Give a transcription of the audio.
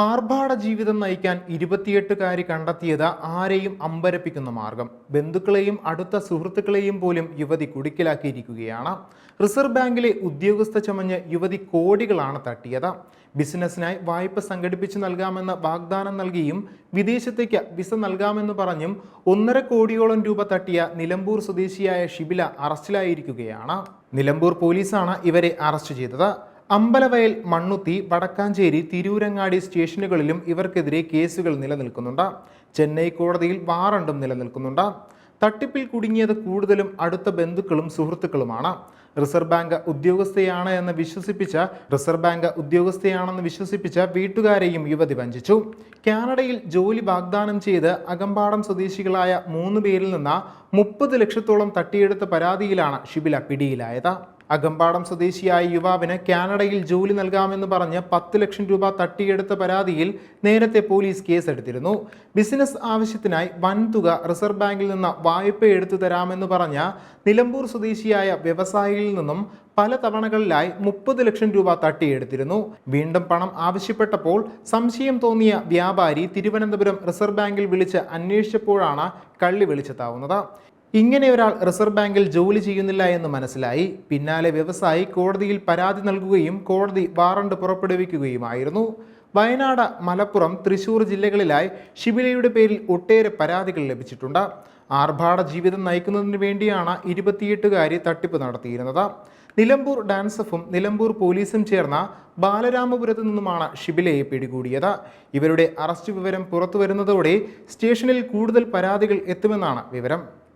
ആർഭാട ജീവിതം നയിക്കാൻ ഇരുപത്തിയെട്ടുകാരി കണ്ടെത്തിയത് ആരെയും അമ്പരപ്പിക്കുന്ന മാർഗം. ബന്ധുക്കളെയും അടുത്ത സുഹൃത്തുക്കളെയും പോലും യുവതി കുടുക്കിലാക്കിയിരിക്കുകയാണ്. റിസർവ് ബാങ്കിലെ ഉദ്യോഗസ്ഥ ചമഞ്ഞ് യുവതി കോടികളാണ് തട്ടിയത്. ബിസിനസ്സിനായി വായ്പ സംഘടിപ്പിച്ചു നൽകാമെന്ന വാഗ്ദാനം നൽകിയും വിദേശത്തേക്ക് വിസ നൽകാമെന്ന് പറഞ്ഞും ഒന്നര കോടിയോളം രൂപ തട്ടിയ നിലമ്പൂർ സ്വദേശിയായ ഷിബില അറസ്റ്റിലായിരിക്കുകയാണ്. നിലമ്പൂർ പോലീസാണ് ഇവരെ അറസ്റ്റ് ചെയ്തത്. അമ്പലവയൽ മണ്ണുത്തി വടക്കാഞ്ചേരി തിരൂരങ്ങാടി സ്റ്റേഷനുകളിലും ഇവർക്കെതിരെ കേസുകൾ നിലനിൽക്കുന്നുണ്ട്. ചെന്നൈ കോടതിയിൽ വാറണ്ടും നിലനിൽക്കുന്നുണ്ട്. തട്ടിപ്പിൽ കുടുങ്ങിയത് കൂടുതലും അടുത്ത ബന്ധുക്കളും സുഹൃത്തുക്കളുമാണ്. റിസർവ് ബാങ്ക് ഉദ്യോഗസ്ഥയാണ് എന്ന് വിശ്വസിപ്പിച്ച റിസർവ് ബാങ്ക് ഉദ്യോഗസ്ഥയാണെന്ന് വിശ്വസിപ്പിച്ച വീട്ടുകാരെയും യുവതി വഞ്ചിച്ചു. കാനഡയിൽ ജോലി വാഗ്ദാനം ചെയ്ത് അകമ്പാടം സ്വദേശികളായ മൂന്ന് പേരിൽ നിന്ന് മുപ്പത് ലക്ഷത്തോളം തട്ടിയെടുത്ത പരാതിയിലാണ് ഷിബില പിടിയിലായത്. അകമ്പാടം സ്വദേശിയായ യുവാവിന് കാനഡയിൽ ജോലി നൽകാമെന്ന് പറഞ്ഞ് പത്ത് ലക്ഷം രൂപ തട്ടിയെടുത്ത പരാതിയിൽ നേരത്തെ പോലീസ് കേസെടുത്തിരുന്നു. ബിസിനസ് ആവശ്യത്തിനായി വൻതുക റിസർവ് ബാങ്കിൽ നിന്ന് വായ്പ എടുത്തു തരാമെന്ന് പറഞ്ഞ നിലമ്പൂർ സ്വദേശിയായ വ്യവസായിയിൽ നിന്നും പല തവണകളിലായി മുപ്പത് ലക്ഷം രൂപ തട്ടിയെടുത്തിരുന്നു. വീണ്ടും പണം ആവശ്യപ്പെട്ടപ്പോൾ സംശയം തോന്നിയ വ്യാപാരി തിരുവനന്തപുരം റിസർവ് ബാങ്കിൽ വിളിച്ച് അന്വേഷിച്ചപ്പോഴാണ് കള്ളി വെളിച്ചത്താവുന്നത്. ഇങ്ങനെ ഒരാൾ റിസർവ് ബാങ്കിൽ ജോലി ചെയ്യുന്നില്ല എന്ന് മനസ്സിലായി. പിന്നാലെ വ്യവസായി കോടതിയിൽ പരാതി നൽകുകയും കോടതി വാറണ്ട് പുറപ്പെടുവിക്കുകയുമായിരുന്നു. വയനാട് മലപ്പുറം തൃശൂർ ജില്ലകളിലായി ഷിബിലയുടെ പേരിൽ ഒട്ടേറെ പരാതികൾ ലഭിച്ചിട്ടുണ്ട്. ആർഭാട ജീവിതം നയിക്കുന്നതിന് വേണ്ടിയാണ് ഇരുപത്തിയെട്ടുകാരി തട്ടിപ്പ് നടത്തിയിരുന്നത്. നിലമ്പൂർ ഡാൻസഫും നിലമ്പൂർ പോലീസും ചേർന്ന ബാലരാമപുരത്തു നിന്നുമാണ് ഷിബിലയെ പിടികൂടിയത്. ഇവരുടെ അറസ്റ്റ് വിവരം പുറത്തു വരുന്നതോടെ സ്റ്റേഷനിൽ കൂടുതൽ പരാതികൾ എത്തുമെന്നാണ് വിവരം.